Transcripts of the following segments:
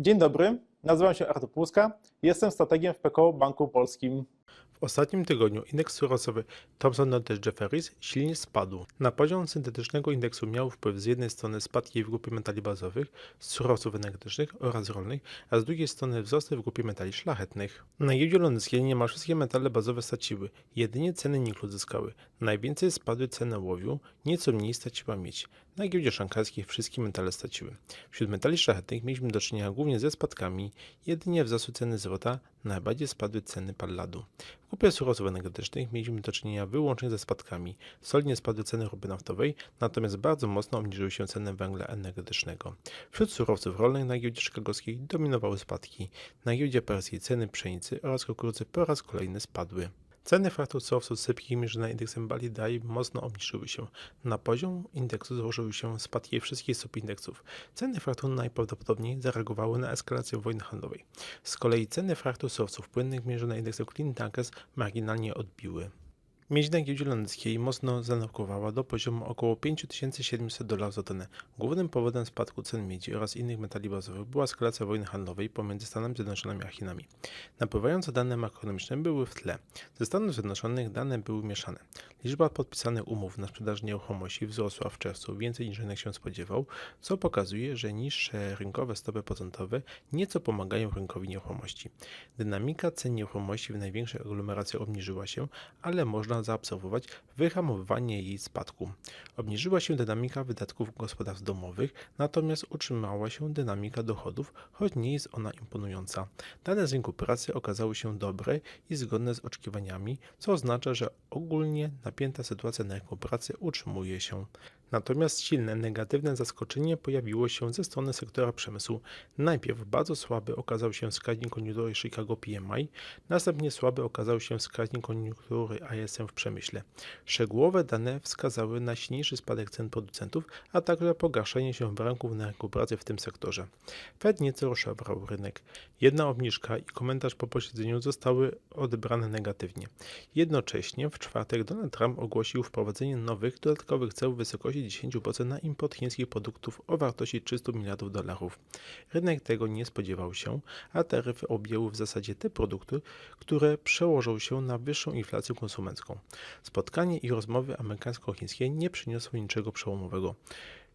Dzień dobry, nazywam się Artur Płuska, jestem strategiem w PKO Banku Polskim. W ostatnim tygodniu indeks surowcowy Thomson Reuters Jefferies silnie spadł. Na poziom syntetycznego indeksu miał wpływ z jednej strony spadki w grupie metali bazowych, surowców energetycznych oraz rolnych, a z drugiej strony wzrosty w grupie metali szlachetnych. Na giełdzie londyńskiej niemal wszystkie metale bazowe straciły, jedynie ceny niklu zyskały. Najwięcej spadły ceny ołowiu, nieco mniej straciła miedź. Na giełdzie szanghajskiej wszystkie metale straciły. Wśród metali szlachetnych mieliśmy do czynienia głównie ze spadkami, jedynie wzrosły ceny złota, najbardziej spadły ceny palladu. W grupie surowców energetycznych mieliśmy do czynienia wyłącznie ze spadkami. Solidnie spadły ceny ropy naftowej, natomiast bardzo mocno obniżyły się ceny węgla energetycznego. Wśród surowców rolnych na giełdzie chicagowskiej dominowały spadki. Na giełdzie perskiej ceny pszenicy oraz kukurydzy po raz kolejny spadły. Ceny faktur surowców sypkich mierzone indeksem Bali Dai mocno obniżyły się. Na poziom indeksu złożyły się spadki wszystkich subindeksów. Ceny faktur najprawdopodobniej zareagowały na eskalację wojny handlowej. Z kolei ceny faktur surowców płynnych mierzone indeksem Clean Tankers marginalnie odbiły. Miedź na giełdzie londyńskiej mocno zanurkowała do poziomu około 5700 dolarów za tonę. Głównym powodem spadku cen miedzi oraz innych metali bazowych była eskalacja wojny handlowej pomiędzy Stanami Zjednoczonymi a Chinami. Napływające dane makroekonomiczne były w tle. Ze Stanów Zjednoczonych dane były mieszane. Liczba podpisanych umów na sprzedaż nieruchomości wzrosła w czerwcu więcej niż rynek się spodziewał, co pokazuje, że niższe rynkowe stopy procentowe nieco pomagają rynkowi nieruchomości. Dynamika cen nieruchomości w największych aglomeracjach obniżyła się, ale można zaobserwować wyhamowywanie jej spadku. Obniżyła się dynamika wydatków gospodarstw domowych, natomiast utrzymała się dynamika dochodów, choć nie jest ona imponująca. Dane z rynku pracy okazały się dobre i zgodne z oczekiwaniami, co oznacza, że ogólnie napięta sytuacja na rynku pracy utrzymuje się. Natomiast silne negatywne zaskoczenie pojawiło się ze strony sektora przemysłu. Najpierw bardzo słaby okazał się wskaźnik koniunktury Chicago PMI, następnie słaby okazał się wskaźnik koniunktury ISM w przemyśle. Szczegółowe dane wskazały na silniejszy spadek cen producentów, a także pogarszenie się warunków na rynku pracy w tym sektorze. Fed nieco rozszabrał rynek. Jedna obniżka i komentarz po posiedzeniu zostały odebrane negatywnie. Jednocześnie w czwartek Donald Trump ogłosił wprowadzenie nowych dodatkowych ceł wysokości 10% na import chińskich produktów o wartości 300 miliardów dolarów. Rynek tego nie spodziewał się, a taryfy objęły w zasadzie te produkty, które przełożą się na wyższą inflację konsumencką. Spotkanie i rozmowy amerykańsko-chińskie nie przyniosły niczego przełomowego.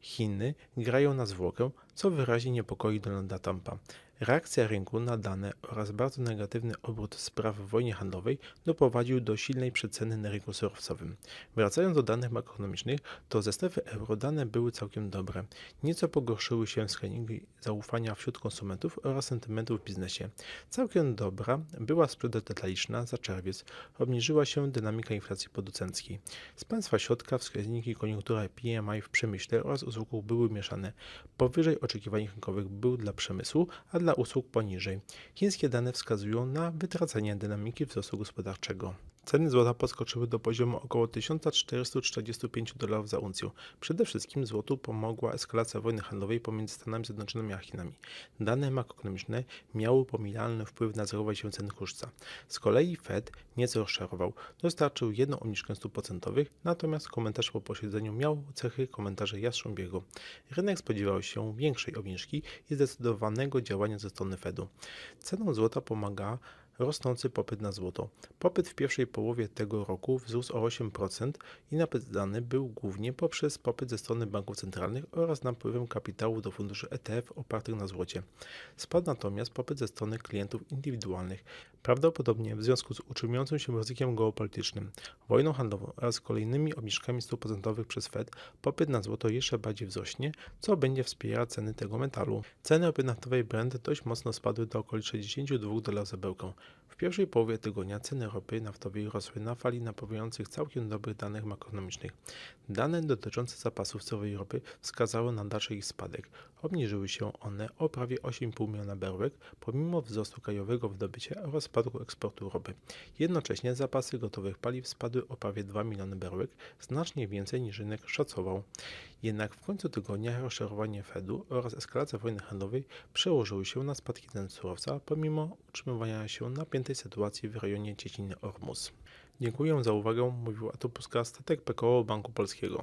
Chiny grają na zwłokę, co wyraźnie niepokoi Donalda Trumpa. Reakcja rynku na dane oraz bardzo negatywny obrót spraw w wojnie handlowej doprowadził do silnej przeceny na rynku surowcowym. Wracając do danych makroekonomicznych, to ze strefy euro dane były całkiem dobre. Nieco pogorszyły się wskaźniki zaufania wśród konsumentów oraz sentymentu w biznesie. Całkiem dobra była sprzedaż detaliczna za czerwiec. Obniżyła się dynamika inflacji producenckiej. Z państwa środka wskaźniki koniunktury PMI w przemyśle oraz usługach były mieszane. Powyżej oczekiwań rynkowych był dla przemysłu, a dla usług poniżej. Chińskie dane wskazują na wytracenie dynamiki wzrostu gospodarczego. Ceny złota podskoczyły do poziomu około 1445 dolarów za uncję. Przede wszystkim złotu pomogła eskalacja wojny handlowej pomiędzy Stanami Zjednoczonymi a Chinami. Dane makroekonomiczne miały pomijalny wpływ na zerowanie się cen kursa. Z kolei Fed nieco rozczarował. Dostarczył jedną obniżkę stóp procentowych, natomiast komentarz po posiedzeniu miał cechy komentarza jastrząbiego. Rynek spodziewał się większej obniżki i zdecydowanego działania ze strony Fedu. Ceną złota pomaga rosnący popyt na złoto. Popyt w pierwszej połowie tego roku wzrósł o 8% i napędzany był głównie poprzez popyt ze strony banków centralnych oraz napływem kapitału do funduszy ETF opartych na złocie. Spadł natomiast popyt ze strony klientów indywidualnych, prawdopodobnie w związku z utrzymującym się ryzykiem geopolitycznym, wojną handlową oraz kolejnymi obniżkami stóp procentowych przez Fed, popyt na złoto jeszcze bardziej wzrośnie, co będzie wspierać ceny tego metalu. Ceny ropy naftowej Brent dość mocno spadły do okolic 62 dolarów za bełkę. W pierwszej połowie tygodnia ceny ropy naftowej rosły na fali napowiadających całkiem dobrych danych makroekonomicznych. Dane dotyczące zapasów surowej ropy wskazały na dalszy ich spadek. Obniżyły się one o prawie 8,5 miliona baryłek, pomimo wzrostu krajowego wydobycia oraz spadku eksportu ropy. Jednocześnie zapasy gotowych paliw spadły o prawie 2 miliony baryłek, znacznie więcej niż rynek szacował. Jednak w końcu tygodnia rozczarowanie Fedu oraz eskalacja wojny handlowej przełożyły się na spadki cen surowca, pomimo utrzymywania się napiętej sytuacji w rejonie Cieśniny Ormus. Dziękuję za uwagę, mówił Atopuska, statek PKO Banku Polskiego.